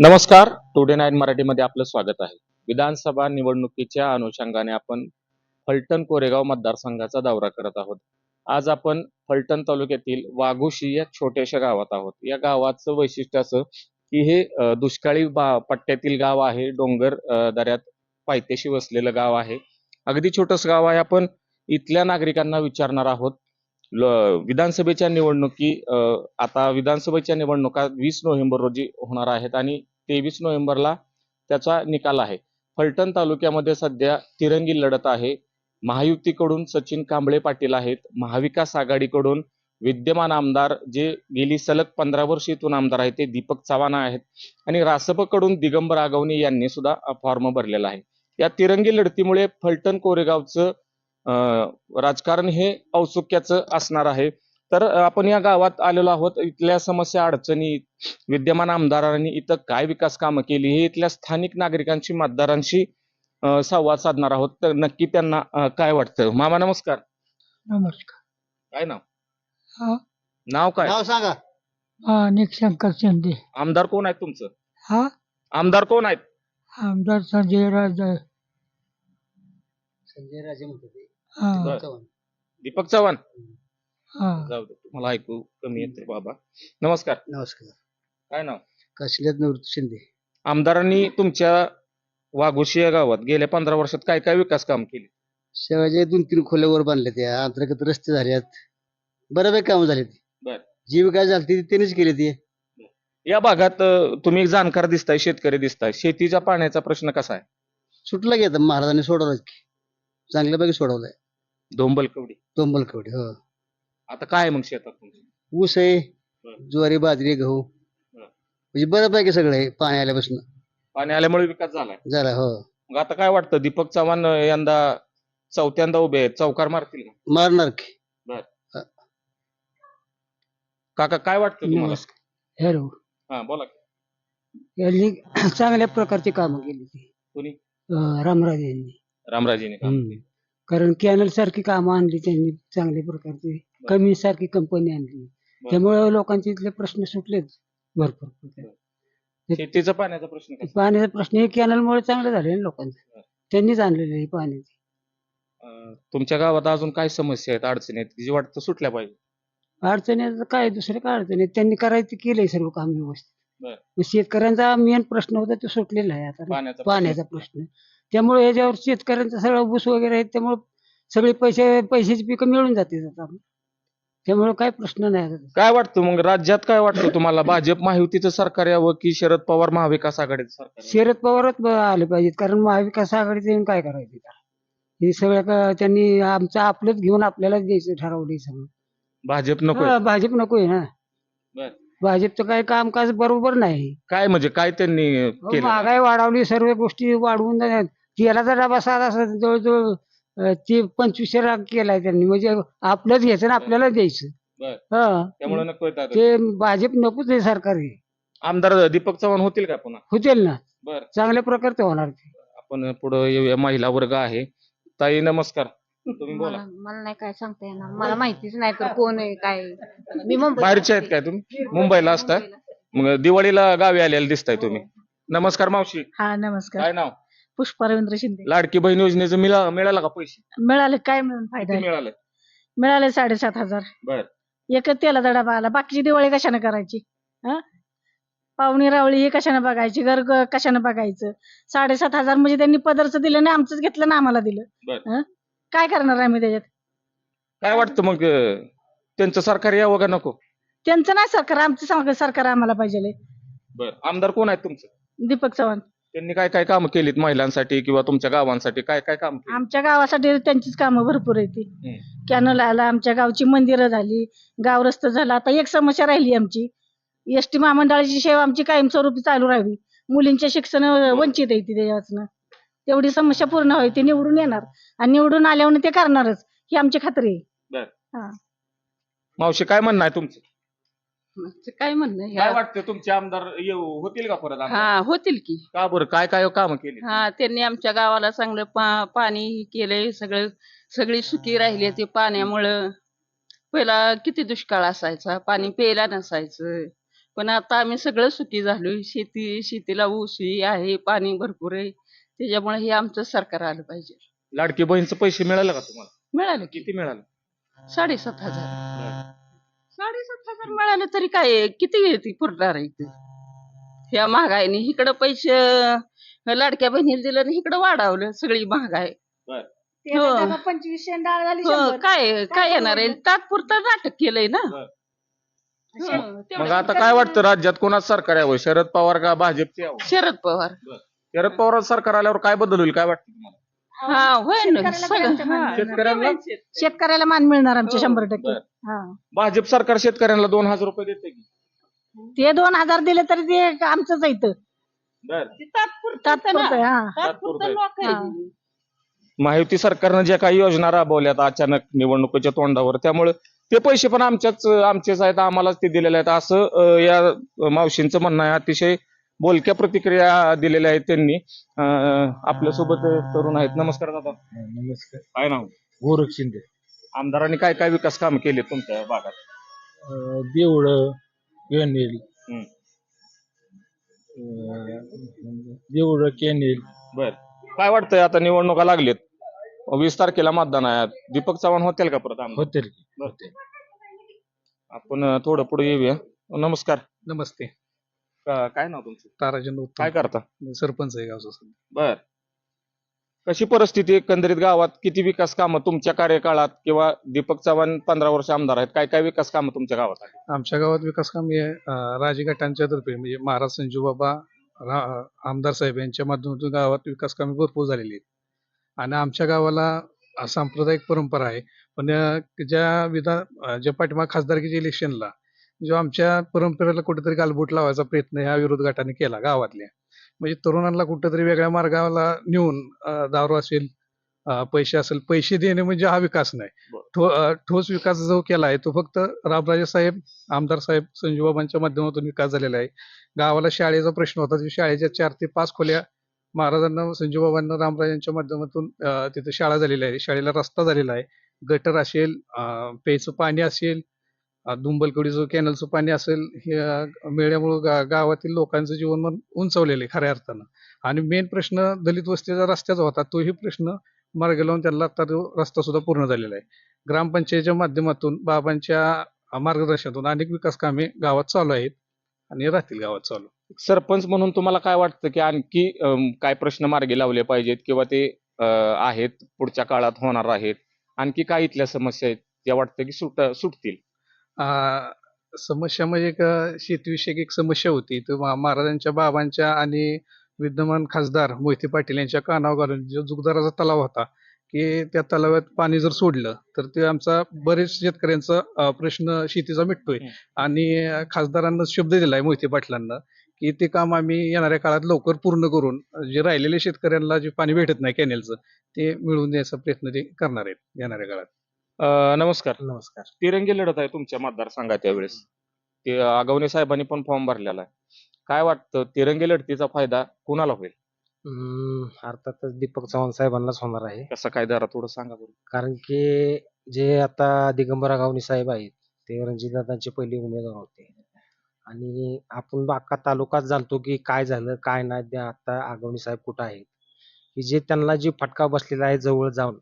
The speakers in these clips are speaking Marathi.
नमस्कार. टुडे नाईन मराठीमध्ये आपलं स्वागत आहे. विधानसभा निवडणुकीच्या अनुषंगाने आपण फलटण कोरेगाव मतदारसंघाचा दौरा करत आहोत. आज आपण फलटण तालुक्यातील वाघुशी या छोट्याशा गावात आहोत. या गावाचं वैशिष्ट्य असं की हे दुष्काळी बा पट्ट्यातील गाव आहे. डोंगर दऱ्यात पायथ्याशी वसलेलं गाव आहे. अगदी छोटस गाव आहे. आपण इथल्या नागरिकांना विचारणार आहोत. विधानसभेच्या निवडणुकी आता विधानसभेच्या निवडणुका वीस नोव्हेंबर रोजी होणार आहेत आणि तेवीस नोव्हेंबरला त्याचा निकाल आहे. फलटण तालुक्यामध्ये सध्या तिरंगी लढत आहे. महायुतीकडून सचिन कांबळे पाटील आहेत. महाविकास आघाडीकडून विद्यमान आमदार जे गेली सलग पंधरा वर्ष इथून आमदार आहेत ते दीपक चव्हाण आहेत. आणि रासपकडून दिगंबर आगवणे यांनी सुद्धा फॉर्म भरलेला आहे. या तिरंगी लढतीमुळे फलटण कोरेगावचं अं, राजकारण हे औत्सुक्याचं असणार आहे. तर आपण या गावात आलेलो आहोत. इथल्या समस्या अडचणी विद्यमान आमदारांनी इथं काय विकास कामं केली हे इथल्या स्थानिक नागरिकांशी मतदारांशी संवाद साधणार आहोत. तर नक्की त्यांना काय वाटतं? मामा नमस्कार. नमस्कार. काय नाव? हा. नाव काय? नाव सांगा. हा निक शंकर शिंदे. आमदार कोण आहेत तुमचं? हा? आमदार कोण आहेत? आमदार संजय राज. संजय राजे ते. हा. बरं. दीपक चव्हाण. हा. जाऊ दे तुम्हाला ऐकू कमी येते बाबा. नमस्कार. नमस्कार. काय नाव? काशिनाथ निवृत्ती शिंदे. आमदारांनी तुमच्या वाघोशी या गावात गेल्या पंधरा वर्षात काय काय विकास काम केले? शेवाचे दोन तीन खोल्यावर बांधले ते अंतर्गत रस्ते झालेत बऱ्यापैकी काम झाले बर. जी विकास झाली ती त्यांनीच केली ती. या भागात अं, तुम्ही एक जाणकार दिसताय शेतकरी दिसताय. शेतीच्या पाण्याचा प्रश्न कसा आहे? सुटला की आता महाराजांनी सोडवलं की. चांगल्यापैकी सोडवलाय. धोंबल कवडी दोंबल कवडे हो. आता काय आहे मग शेतात तुमचं? ऊस आहे बर. ज्वारी बाजरी गहू. बर. म्हणजे बऱ्यापैकी सगळं आहे पाणी आल्यापासून. पाणी आल्यामुळे विकास झालाय. झाला हो. मग आता काय वाटतं दीपक चव्हाण अं, यंदा चौथ्यांदा उभे आहेत चौकार मारतील का? मारणार की. काका काय वाटतं तुम्हाला? नमस्कार. हॅलो. हा बोला की. यांनी चांगल्या प्रकारची कामं केली ती. कोणी? अं, रामराज यांनी. रामराजेने काम हम्म. केलं. कारण कॅनल सारखी कामं आणली त्यांनी चांगल्या प्रकारची. कमी सारखी कंपनी आणली. त्यामुळे लोकांचे इथले प्रश्न सुटलेत भरपूर. शेतीचा पाण्याचा प्रश्न कसा? पाण्याचा प्रश्न हे कॅनलमुळे चांगलं झाले ना लोकांचं. त्यांनीच आणलेलं आहे पाण्याची. अं, तुमच्या गावात अजून काय समस्या आहेत अडचणी आहेत की जी वाटतं सुटल्या पाहिजे? अडचणी आता काय दुसरे काय अडचणी आहेत? त्यांनी करायचं केलंय सर्व काम व्यवस्थित. बर. मग शेतकऱ्यांचा मेन प्रश्न होता तो सुटलेला आहे आता. पाण्याचा पाण्याचा प्रश्न. त्यामुळे याच्यावर शेतकऱ्यांचा सगळा ऊस वगैरे आहे त्यामुळे सगळे पैसे पैशाची पिकं मिळून जाते आता. त्यामुळे काय प्रश्न नाही. काय वाटतं मग? राज्यात काय वाटतं तुम्हाला? भाजप महायुतीचं सरकार यावं की शरद पवार महाविकास आघाडीचं सरकार? शरद पवारच आले पाहिजेत कारण महाविकास आघाडीचं येऊन काय करायचं आता? हे सगळं का- त्यांनी आमचं आपलंच घेऊन आपल्यालाच द्यायचं ठरवलंय सगळं. भाजप नको हा, भाजप नकोय ना. बर. भाजपचं काही कामकाज बरोबर नाही. काय म्हणजे? काय त्यांनी केलं? महागाई वाढवली सर्व गोष्टी वाढवून तेलाचा डबा साधा असा जवळजवळ ते पंचवीसशे लाख केलाय त्यांनी. म्हणजे आपलंच घ्यायचं आणि आपल्यालाच द्यायचं. बर. हा. नको. ते भाजप नकोच आहे सरकार हे आमदार दीपक चव्हाण होतील का पुन्हा? होतील ना. बर. चांगल्या प्रकारचे होणार ते. आपण पुढे येऊया. महिला वर्ग आहे. ताई नमस्कार. तुम्ही बोला. मला मला नाही काय सांगता येणार. मला माहितीच नाही तर कोण आहे काय आहे. मी मुंबईत बाहेरचे आहेत काय तुम्ही? मुंबईला. असता. मग दिवाळीला गावी आलेले दिसताय तुम्ही. नमस्कार मावशी. हा नमस्कार. काय नाव? पुष्पा रवींद्र शिंदे. लाडकी बहीण योजनेचं मिळा मिळालं का पैसे? मिळाले काय मिळून फायदा किती आहे? मिळाले? मिळाले साडेसात हजार. बर. एक तेलाचा डबा आला. बाकीची दिवाळी कशाने करायची? हा? पाहुणी रावळी हे कशाने बघायची? घर ग- कशाने बघायचं? साडेसात हजार म्हणजे त्यांनी पदरचं दिलं नाही आमचंच घेतलं ना आम्हाला दिलं. बर. हं? काय करणार आम्ही त्याच्यात? काय वाटतं मग अं, त्यांचं सरकार यावं का नको? त्यांचं नाही सरकार आमचं सर- सरकार आम्हाला पाहिजे बर. आमदार कोण आहेत तुमचं? दीपक चव्हाण. त्यांनी काय काय कामं केलीत महिलांसाठी किंवा तुमच्या गावांसाठी? काय काय काम केली आमच्या गावासाठी त्यांचीच कामं भरपूर आहे ती. कॅनल आला आमच्या गावची मंदिरं झाली गाव रस्ता झाला. आता एक समस्या राहिली आमची. एस टी महामंडळाची सेवा आमची कायमस्वरूपी चालू राहावी. मुलींचे शिक्षण वंचित आहे ती त्याच्यापासून तेवढी समस्या पूर्ण व्हावी ते निवडून येणार. आणि निवडून आल्यावर ते करणारच. ही आमची खात्री आहे. मावशी काय म्हणणं आहे तुमचं? काय म्हणणं काय ह्या वाटतं तुमचे आमदार येऊ? होतील का परत आमदार? हा होतील की. का बरं? काय काय कामं केली? हा त्यांनी आमच्या गावाला चांगलं पा पाणी हे केलंय सगळं सगळी सुखी राहिली ते पाण्यामुळं. पहिला किती दुष्काळ असायचा? पाणी प्यायला नसायचं. पण आता आम्ही सगळं सुखी झालोय. शेती शेतीला ऊस ही आहे पाणी भरपूर आहे. त्याच्यामुळे हे आमचं सरकार आलं पाहिजे. लाडकी बहीणचं पैसे मिळाले का तुम्हाला? मिळालं की. किती मिळाले? साडेसात हजार. साडेसात हजार मिळाले तरी काय? आहे? किती येते पुरणार आहे ते? ह्या महागाईने इकडं पैसे लाडक्या बहिणीला दिलं आणि इकडं वाढवलं सगळी महागाई. हो. पंचवीसशे डाळ झाली हो, शंभर. काय काय येणार आहे? तात्पुरतं नाटक केलंय ना. हं, मग आता काय वाटतं राज्यात कोणाच सरकार यावं? शरद पवार का भाजपचे यावं? शरद पवार. शरद पवार सरकार आल्यावर काय बदल होईल? काय वाटतं तुम्हाला? हा होय ना. शेतकऱ्याला सगळं काय हा. शेतकऱ्यांना शेतकऱ्याला मान मिळणार आमचे हो, शंभर टक्के. बरं. हा. भाजप सरकार शेतकऱ्यांना दोन हजार रुपये देते की? ते दोन हजार दिले तरी ते आमचंच आहे इथं. बर. तात्पुरतं हा. तात्पुरतं. हा. महायुती सरकारनं ज्या काही योजना राबवल्यात अचानक निवडणुकीच्या तोंडावर त्यामुळे ते पैसे पण आमच्याच आमचेच आहेत आम्हालाच ते दिलेले आहेत. असं अं, या मावशींचं म्हणणं आहे. अतिशय बोलक्या प्रतिक्रिया दिलेल्या आहेत त्यांनी. आपल्यासोबत तरुण आहेत. नमस्कार दादा. नमस्कार. काय नाव? गोरख शिंदे. आमदारांनी काय काय विकास काम केले तुमच्या भागात? देवळं कॅनेल. हम्म. देवळं कॅनेल. बर. काय वाटतंय आता निवडणुका लागलेत? वीस तारखेला मतदान आहे. दीपक चव्हाण होतील का परत आमदार? होते आपण अं, थोडं पुढे येऊया. नमस्कार. नमस्ते. का- काय नाव तुमचं? ताराचंद काय करता? सरपंच आहे गावचा सध्या. बर. कशी परिस्थिती एकंदरीत गावात? किती विकास कामं तुमच्या कार्यकाळात किंवा दीपक चव्हाण पंधरा वर्ष आमदार आहेत काय काय विकास कामं तुमच्या गावात आहेत? आमच्या गावात विकास कामे अं, राजे गटांच्या तर्फे म्हणजे महाराज संजू बाबा रा- आमदार साहेब यांच्या माध्यमातून गावात विकास कामे भरपूर झालेली आहेत. आणि आमच्या गावाला सांप्रदायिक परंपरा आहे. पण अं, ज्या विधान अं, ज्या पाठीमाग खासदारकीच्या इलेक्शनला जो आमच्या परंपरेला कुठेतरी गालबोट लावायचा प्रयत्न ह्या विरोध गटाने केला गावातल्या. म्हणजे तरुणांना कुठेतरी वेगळ्या मार्गाला नेऊन दारू असेल पैसे असेल पैसे देणे म्हणजे हा विकास नाही. बरं. ठो अं, ठोस विकास जो केला आहे तो फक्त रामराजे साहेब आमदार साहेब संजूबाबांच्या माध्यमातून विकास झालेला आहे. गावाला शाळेचा प्रश्न होता शाळेच्या चार ते पाच खोल्या महाराजांना संजूबाबांना रामराजांच्या माध्यमातून तिथे शाळा झालेली आहे. शाळेला रस्ता झालेला आहे. गटर असेल प्यायचं पाणी असेल दुंबलकडीचं कॅनलचं पाणी असेल हे अं, मिळाल्यामुळं गा गावातील लोकांचं जीवनमान उंचावलेलं आहे खऱ्या अर्थानं. आणि मेन प्रश्न दलित वस्तीचा रस्त्याचा होता तोही प्रश्न मार्ग लावून त्यांना आता तो रस्ता सुद्धा पूर्ण झालेला आहे. ग्रामपंचायतीच्या माध्यमातून बाबांच्या मार्गदर्शनातून अनेक विकास कामे गावात चालू आहेत आणि राहतील गावात चालू. सरपंच म्हणून तुम्हाला काय वाटतं की आणखी काय प्रश्न मार्गी लावले पाहिजेत किंवा ते आहेत पुढच्या काळात होणार आहेत? आणखी काय इथल्या समस्या आहेत त्या वाटतं की सुट सुटतील? समस्या म्हणजे एक शेतीविषयक एक समस्या होती. तर मा- महाराजांच्या बाबांच्या आणि विद्यमान खासदार मोहिते पाटील यांच्या कानावर घालून जो जुगदाराचा तलाव होता की त्या तलावात पाणी जर सोडलं तर ते आमचा बरेच शेतकऱ्यांचा अ, प्रश्न शेतीचा मिटतोय. आणि अ, खासदारांना शब्द दिलाय मोहिते पाटलांना की ते काम आम्ही येणाऱ्या काळात लवकर पूर्ण करून जे राहिलेले शेतकऱ्यांना जे पाणी भेटत नाही कॅनेलचं ते मिळवून द्यायचा प्रयत्न ते करणार आहेत येणाऱ्या काळात. अं, नमस्कार. नमस्कार. तिरंगी लढत आहे तुमच्या मतदारसंघात यावेळेस. ते आगवणे साहेबांनी पण फॉर्म भरलेला आहे. काय वाटतं तिरंगी लढतीचा फायदा कुणाला होईल? अर्थातच दीपक चव्हाण साहेबांनाच होणार आहे. कसं काय जरा थोडं सांगा बरं. कारण की जे आता दिगंबर गावणी साहेब आहेत ते रणजितदादांचे पहिले उमेदवार होते. आणि आपण अख्खा तालुकाच जाणतो की काय झालं काय नाही ते आता आगवणी साहेब कुठं आहेत? की जे त्यांना जी फटका बसलेला आहे जवळ जाऊन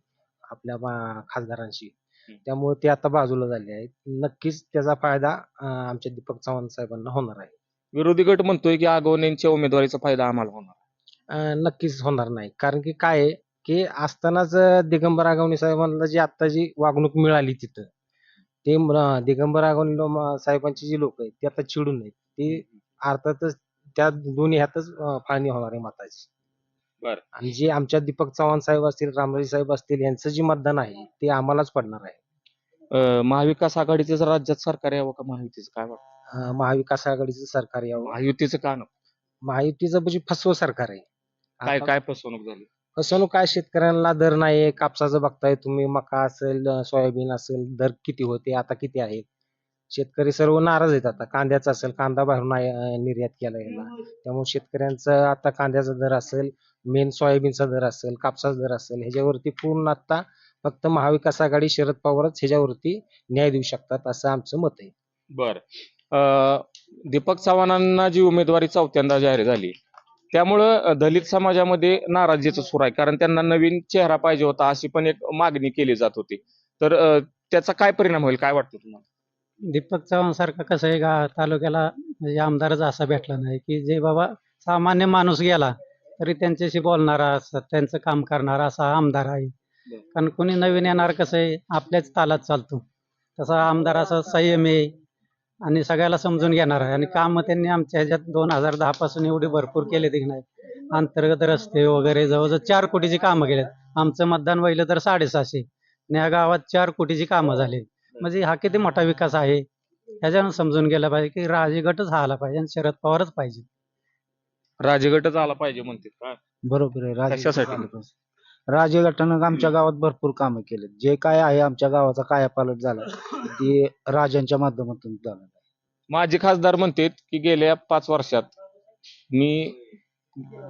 आपल्या बा- खासदारांशी त्यामुळे ते आता बाजूला झाले आहेत. नक्कीच त्याचा फायदा अं, आमच्या दीपक चव्हाण साहेबांना होणार आहे. विरोधी गट म्हणतोय की आगवणेंच्या उमेदवारीचा फायदा आम्हाला होणार अं, नक्कीच होणार नाही. कारण की काय आहे की असतानाच अं, दिगंबर आगवणे साहेबांना जी आता जी वागणूक मिळाली तिथं ते म- दिगंबर आगवणे लो- साहेबांची जी लोक आहेत ते आता चिडून आहेत. ते अर्थातच त्या दोन्ही ह्यातच अं, फाळणी होणार आहे मताची. बरं. आणि जे आमच्या दीपक चव्हाण साहेब असतील रामराजे साहेब असतील यांचं जे मतदान आहे ते आम्हालाच पडणार आहे. अं, महाविकास आघाडीचं जर राज्यात सरकार यावं का महायुतीचं? काय वाटतं? अं, महाविकास आघाडीचं सरकार यावं. महायुतीचं का नको? महायुतीचं म्हणजे फसवं सरकार आहे. काय आता- काय फसवणूक झाली? फसवणूक काय? शेतकऱ्यांना दर नाही कापसाचं बघताय तुम्ही मका असेल अं, सोयाबीन असेल दर किती होते आता किती आहेत शेतकरी सर्व नाराज आहेत आता. कांद्याचा असेल कांदा बाहेरून आय- अं, निर्यात केला गेला त्यामुळे शेतकऱ्यांचं आता कांद्याचा दर असेल मेन सोयाबीनचा दर असेल कापसाचा दर असेल ह्याच्यावरती पूर्ण आता फक्त महाविकास आघाडी शरद पवारच ह्याच्यावरती न्याय देऊ शकतात असं आमचं मत आहे. बर. अं, दीपक चव्हाणांना जी उमेदवारी चौथ्यांदा जाहीर झाली त्यामुळं अ, दलित समाजामध्ये नाराजीचं सूर आहे. कारण त्यांना नवीन चेहरा पाहिजे होता अशी पण एक मागणी केली जात होती. तर अ, त्याचा काय परिणाम होईल? काय वाटतं तुम्हाला? दीपक चव्हाण सारखा कसं आहे का तालुक्याला म्हणजे आमदारच असा भेटला नाही की जे बाबा सामान्य माणूस गेला तरी त्यांच्याशी बोलणारा असा त्यांचं काम करणारा असा आमदार आहे. कारण कोणी नवीन येणार कसं आहे आपल्याच तालात चालतो. तसा आमदार असा संयम आहे आणि सगळ्याला समजून घेणार आहे. आणि कामं त्यांनी आमच्या ह्याच्यात दोन हजार दहा पासून एवढी भरपूर केले की नाही. अंतर्गत रस्ते वगैरे जवळजवळ चार कोटीची कामं केलेत. आमचं मतदान वहिलं तर साडेसहाशे. आणि ह्या गावात चार कोटीची कामं झाली. म्हणजे हा किती मोठा विकास आहे? ह्याच्यानं समजून गेलं पाहिजे की राजे गटच हा आला पाहिजे आणि शरद पवारच पाहिजे. राजगटच आला पाहिजे म्हणते काय बरोबर आहे राजे कशासाठी? राजे गटानं आमच्या गावात भरपूर कामं केलेत. जे काय आहे आमच्या गावाचा कायापालट झाला ते राजांच्या माध्यमातून झालं. माजी खासदार म्हणतात की गेल्या पाच वर्षात मी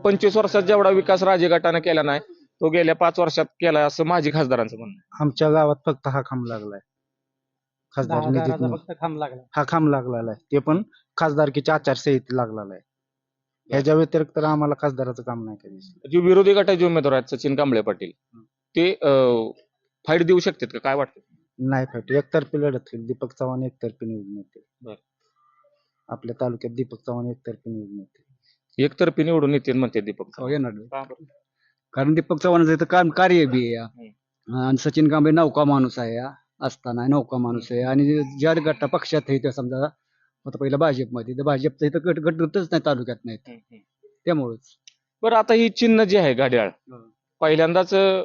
पंचवीस वर्षात जेवढा विकास राजे गटाने केला नाही तो गेल्या पाच वर्षात केलाय असं माजी खासदारांचं म्हणणं आहे. आमच्या गावात फक्त हा खांब लागलाय. खासदार दहा निधीतून हजाराचा फक्त खांब लागला हा खांब लागलेला आहे. ते पण खासदारकीच्या आचारसंहितेत लागलेला आहे. ह्याच्या व्यतिरिक्त तर आम्हाला खासदाराचं काम नाही कधी जे विरोधी गटाचे उमेदवार आहेत सचिन कांबळे पाटील ते फाईट देऊ शकतात का? काय वाटतं? नाही फाट एकतर्फी लढत होईल. दीपक चव्हाण एकतर्फी निवडून येते बर. आपल्या तालुक्यात दीपक चव्हाण एकतर्फी निवडून येते एकतर्फी निवडून येतील म्हणते दीपक हो येणार का बरं? कारण दीपक चव्हाणाचं इथं काम कार्य बी आहे या. आणि सचिन कांबळे नौका माणूस आहे या. असताना नौका माणूस आहे. आणि ज्या गटा पक्षात आहे ते समजा आता पहिलं भाजपमध्ये तर भाजपचं इथं गट गटच नाही तालुक्यात नाहीत. त्यामुळेच. बरं आता ही चिन्ह जी आहे घड्याळ पहिल्यांदाच अं,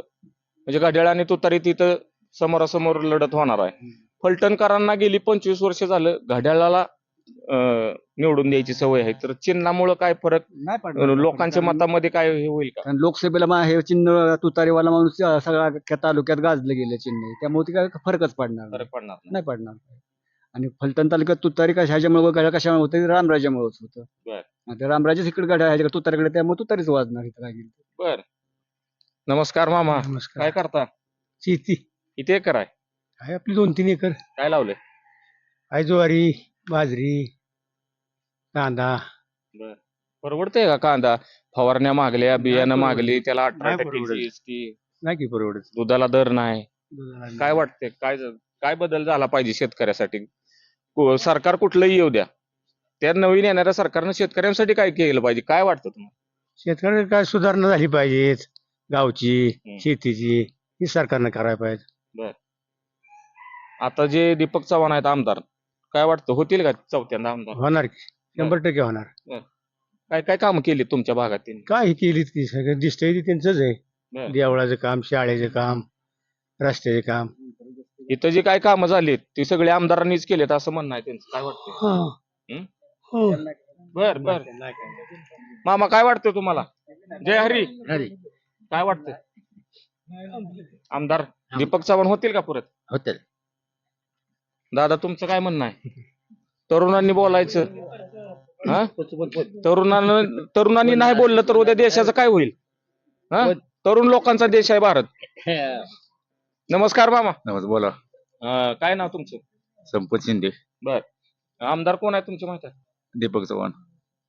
म्हणजे घड्याळ आणि तुतारी तिथं समोरासमोर लढत होणार आहे. फलटणकरांना गेली पंचवीस वर्ष झालं घड्याळाला निवडून द्यायची सवय आहे. तर चिन्हामुळं काय फरक नाही पडणार. लोकांच्या मतामध्ये काय हे होईल का? कारण लोकसभेला मा- हे चिन्ह तुतारीवाला माणूस अं, सगळा अख्ख्या तालुक्यात गाजलं गेलं चिन्ह. त्यामुळे ते काय फरकच पडणार नाही. फरक पडणार नाही. नाही पडणार. आणि फलटण तालुक्यात तुतारी कशा ह्याच्यामुळे गाड्या कशामुळे होतं? रामराजामुळेच होतं. बर. आणि ते रामराजेच इकडे गाड्या ह्याच्या तुतारीकडे त्यामुळे तुतारीच वाजणार इथं काय बर. नमस्कार मामा. नमस्कार. काय करता? शेती. किती एकर आहे? आहे आपली दोन तीन एकर. काय लावलंय? आहे ज्वारी. बाजरी कांदा. परवडतंय का कांदा? फवारण्या मागल्या बियाणं परवडत. मागली त्याला अठरा नाही टक्के परवडत. GST, नाही की परवडत. दुधाला दर नाही. काय वाटतंय? काय ज- काय बदल झाला पाहिजे शेतकऱ्यासाठी? को- सरकार कुठलंही येऊ द्या. त्या नवीन येणाऱ्या सरकारनं शेतकऱ्यांसाठी काय केलं पाहिजे? काय वाटतं तुम्हाला? शेतकऱ्याला काय सुधारणा झाली पाहिजे गावची हम्म. शेतीची ही सरकारनं करायला पाहिजे. आता जे दीपक चव्हाण आहेत आमदार काय वाटतं? होतील का चौथ्यांदा? आमदार होणार की. शंभर टक्के होणार. काय काय काम केली तुमच्या भागात त्यांनी काय ही केलीत की सगळं दिसतंय ते त्यांचंच आहे. बरं. देवळाचं काम शाळेचं काम रस्त्याचे काम. इथं जे काय कामं झालीत ती सगळी आमदारांनीच केलेत असं म्हणणं आहे त्यांचं. काय वाटतंय? हो. बर बर. मामा काय वाटतं तुम्हाला? जय हरी. काय वाटतंय? आमदार दीपक चव्हाण होतील का परत? होतील. दादा तुमचं काय म्हणणं आहे? तरुणांनी बोलायचं. हा? तरुणांना तरुणांनी नाही बोललं तर उद्या देशाचं काय होईल? हा? तरुण लोकांचा देश आहे भारत. नमस्कार मामा. नमस्कार बोला. अं, काय नाव तुमचं? संपत शिंदे. बर. आमदार कोण आहे तुमच्या माहिती आहे? दीपक चव्हाण.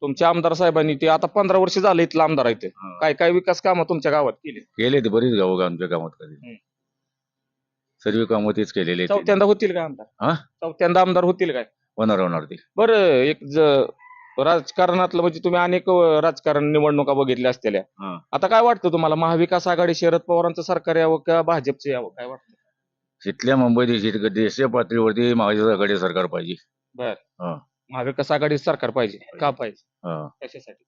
तुमच्या आमदार साहेबांनी ते आता पंधरा वर्ष झाले इथलं आमदार आहे ते. काय काय विकास कामं तुमच्या गावात केली? केले ते बरीच गाव आमच्या कामात कधी. हम्म. सर्व कामं तेच केलेले आहेत. चौथ्यांदा होतील का आमदार? हा? चौथ्यांदा आमदार होतील काय? होणार होणार ते. बरं एक ज- राजकारणातलं म्हणजे तुम्ही अनेक अं, राजकारण निवडणुका बघितल्या असलेल्या हा. आता काय वाटतं तुम्हाला? महाविकास आघाडी शरद पवारांचं सरकार यावं का भाजपचं यावं? काय वाटतं? इथल्या मुंबई देशात देशीय पातळीवरती महाविकास आघाडी सरकार पाहिजे. महाविकास आघाडी सरकार पाहिजे. का पाहिजे? हा. कशासाठी?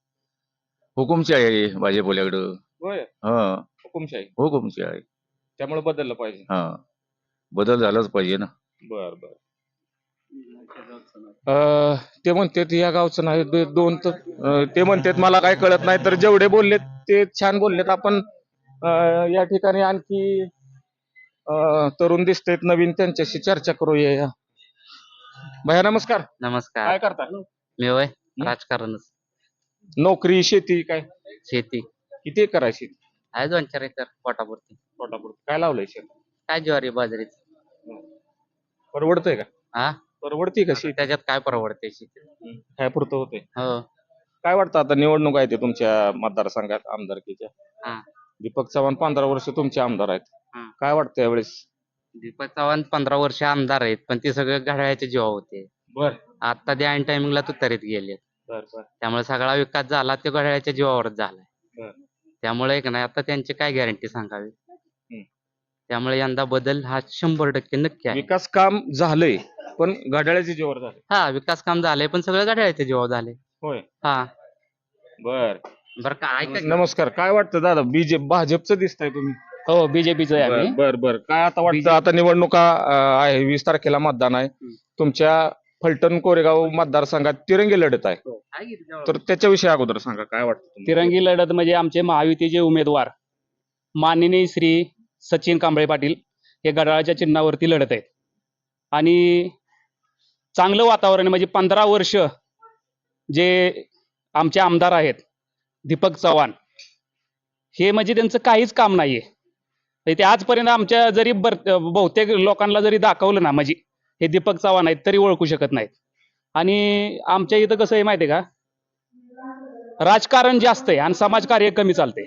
हुकुमची आहे भाजपल्याकडं होय. हा. हुकुमशाही. हुकुमची आहे त्यामुळे बदललं पाहिजे. हा. बदल झालाच पाहिजे ना. बर बर. अं, ते म्हणतात या गावचं नाही दो- दोन तर अं, ते म्हणतात मला काय कळत नाही तर जेवढे बोललेत ते छान बोललेत. आपण अं, या ठिकाणी आणखी अं, तरुण दिसतेत नवीन त्यांच्याशी चर्चा करूया या. भैया नमस्कार. नमस्कार. काय करता मी होय राजकारणच. नोकरी शेती काय? शेती. किती शेती? आहे दोन चार एकर पोटापुरती. पोटापुरतं. काय लावलंय शेत काय ज्वारी बाजरीच. परवडतंय का? हा? परवडती कशी त्याच्यात काय परवडते शेती? काय पुरतं होते हो. काय वाटतं आता निवडणूक आहे ते तुमच्या मतदारसंघात आमदारकीच्या? हा. दीपक चव्हाण पंधरा वर्ष तुमचे आमदार आहेत. हा. काय वाटतं यावेळेस? दीपक चव्हाण पंधरा वर्ष आमदार आहेत पण ते सगळे घड्याळ्याच्या जीवा होते. बर. आता ते ऐन टायमिंगला तुतारीत गेले बर बर. त्यामुळे सगळा विकास झाला तो घड्याळ्याच्या जीवावरच झालाय. बर. त्यामुळे एक नाही आता त्यांची काय गॅरंटी सांगावी? त्यामुळे यंदा बदल हा शंभर टक्के नक्की आहे. विकास काम झालंय पण घड्याळ्याचे जीवर झाले. हा विकास काम झालंय पण सगळं घड्याळ्याच्या जीवावर झाले. होय. हा. बर. बरं काय ऐका की. नमस्कार काय वाटतं दादा बीजेपी भाजपचं दिसतंय तुम्ही? हो बीजेपीचं आहे बर आम्ही. बर बर काय आता वाटतं आता निवडणुका अं, आहे वीस तारखेला मतदान आहे. तुमच्या फलटण कोरेगाव मतदारसंघात तिरंगी लढत आहे. आहे की त्याच्यावर? तर त्याच्याविषयी अगोदर सांगा काय वाटतं तुम्हाला? तिरंगी लढत म्हणजे आमचे महायुतीचे उमेदवार माननीय श्री सचिन कांबळे पाटील हे गडाळाच्या चिन्हावरती लढत आहेत. आणि चांगलं वातावरण म्हणजे पंधरा वर्ष जे आमचे आमदार आहेत दीपक चव्हाण हे म्हणजे त्यांचं काहीच काम नाहीये. म्हणजे ते आजपर्यंत आमच्या जरी बर बहुतेक लोकांना जरी दाखवलं ना म्हणजे हे दीपक चव्हाण आहेत तरी ओळखू शकत नाहीत. आणि आमच्या इथं कसं आहे माहिती आहे का? राजकारण जास्त आहे आणि समाजकार्य कमी चालते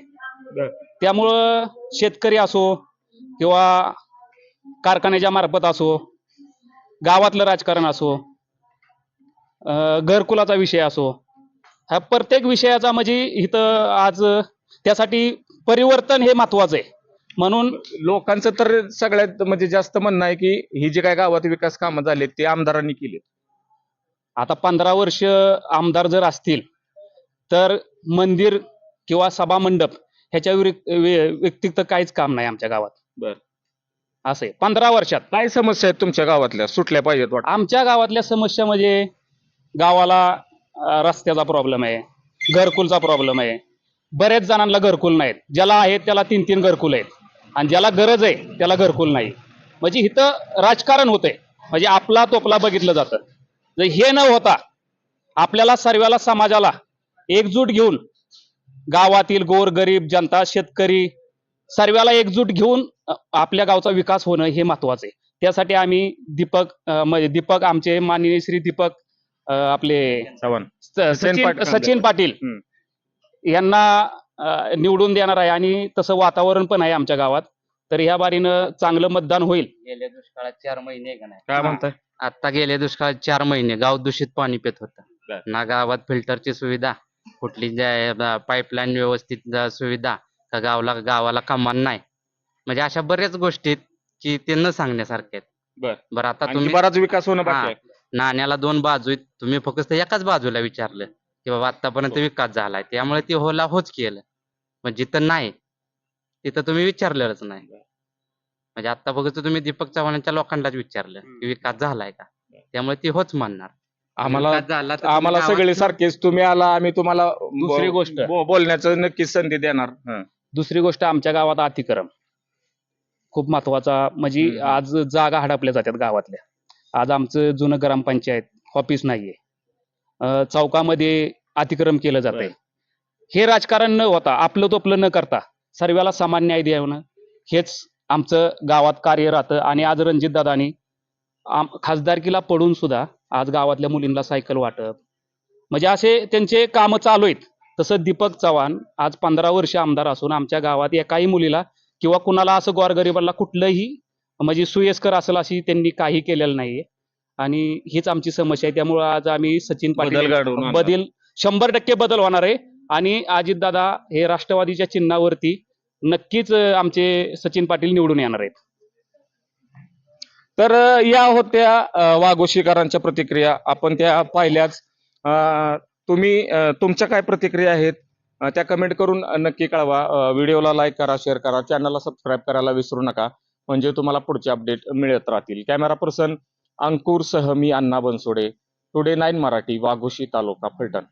त्यामुळं शेतकरी असो किंवा कारखान्याच्या मार्फत असो गावातलं राजकारण असो घरकुलाचा विषय असो ह्या प्रत्येक विषयाचा म्हणजे इथं आज त्यासाठी परिवर्तन हे महत्वाचं आहे. म्हणून लोकांचं तर सगळ्यात म्हणजे जास्त म्हणणं आहे की ही जी काय गावात विकास कामं झाली ते आमदारांनी केली आता पंधरा वर्ष आमदार जर असतील तर मंदिर किंवा सभा मंडप ह्याच्या व्यतिरिक्त काहीच काम नाही आमच्या गावात. बर. असं आहे. पंधरा वर्षात. काय समस्या आहेत तुमच्या गावातल्या? सुटल्या पाहिजेत वाटतं. आमच्या गावातल्या समस्या म्हणजे गावाला अं, रस्त्याचा प्रॉब्लेम आहे. घरकुलचा प्रॉब्लेम आहे. बरेच जणांना घरकुल नाहीत. ज्याला आहेत त्याला तीन तीन घरकुल आहेत. आणि ज्याला गरज आहे त्याला घरकुल नाही. म्हणजे इथं राजकारण होतंय. म्हणजे आपला तोपला बघितलं जातं. जर हे न होता आपल्याला सर्वाला समाजाला एकजूट घेऊन गावातील गोर गरीब जनता शेतकरी सर्वाला एकजूट घेऊन आपल्या गावचा विकास होणं हे महत्वाचं आहे. त्यासाठी आम्ही दीपक म्हणजे दीपक आमचे माननीय श्री दीपक आपले चव्हाण. सचिन सचिन पाटील. यांना निवडून देणार आहे आणि तसं वातावरण पण आहे आमच्या गावात. तर ह्या बारीनं चांगलं मतदान होईल. गेल्या दुष्काळात चार महिने का नाही? काय म्हणताय? आता गेल्या दुष्काळात चार महिने गाव दूषित पाणी पित. होतं. ना गावात फिल्टरची सुविधा कुठली पाईपलाईन व्यवस्थित सुविधा का गावला गावाला कमान नाही. म्हणजे अशा बऱ्याच गोष्टी आहेत की ते न सांगण्यासारख्या आहेत. बर. बरं आता आणखी तुम्ही बराच विकास होणं बाकी हा. आहे. नाण्याला दोन बाजू आहेत. तुम्ही फक्त एकाच बाजूला विचारलं की बाबा आतापर्यंत हो. विकास झालाय. त्यामुळे ते होला होच केलं. पण जिथं नाही तिथं तुम्ही विचारलेलंच नाही. म्हणजे आता फक्त तुम्ही दीपक चव्हाणांच्या लोकांनाच विचारलं की विकास झालाय का? त्यामुळे ती होच म्हणणार आम्हाला विकास झाला तर तुम्ही आम्हाला गावात- सगळे सारखेच. तुम्ही आला आम्ही तुम्हाला दुसरी ब- गोष्ट. बो- बोलण्याचं नक्कीच संधी देणार. हं. दुसरी गोष्ट आमच्या गावात अतिक्रम. खूप महत्त्वाचा म्हणजे. आज जागा हडपल्या जातात गावातल्या. आज आमचं जुनं ग्रामपंचायत ऑफिस नाहीये. चौकामध्ये अतिक्रम केलं जातंय. बरं. हे राजकारण न होता आपलं तोपलं न करता सर्वाला समान न्याय देणं हेच आमचं गावात कार्य राहतं. आणि आज रणजित दादानी खासदारकीला पडून सुद्धा आज गावातल्या मुलींना सायकल वाटप. म्हणजे असे त्यांचे कामं चालू आहेत. तसं दीपक चव्हाण आज पंधरा वर्ष आमदार असून आमच्या गावात एकाही मुलीला किंवा कुणाला असं गोरगरिबाला कुठलंही म्हणजे सुयस्कर असेल अशी त्यांनी काही केलेलं नाहीये. आणि हीच आमची समस्या आहे. त्यामुळे आज आम्ही सचिन पाटील. बदल शंभर टक्के बदल होणार आहे. आणि अजितदादा हे राष्ट्रवादीच्या चिन्हावरती नक्कीच आमचे सचिन पाटील निवडून येणार आहेत. तर या होत्या वाघोशीकरांच्या प्रतिक्रिया. आपण त्या पाहिल्याच. तुम्ही तुमच्या काय प्रतिक्रिया आहेत? त्या कमेंट करून नक्की कळवा. व्हिडिओला लाईक करा शेअर करा चॅनलला सबस्क्राईब करायला विसरू नका. म्हणजे तुम्हाला पुढचे अपडेट मिळत राहतील. कॅमेरा पर्सन अंकुर सह मी Anna Bansode. Today nine Marathi Waghoshi taluka Phaltan.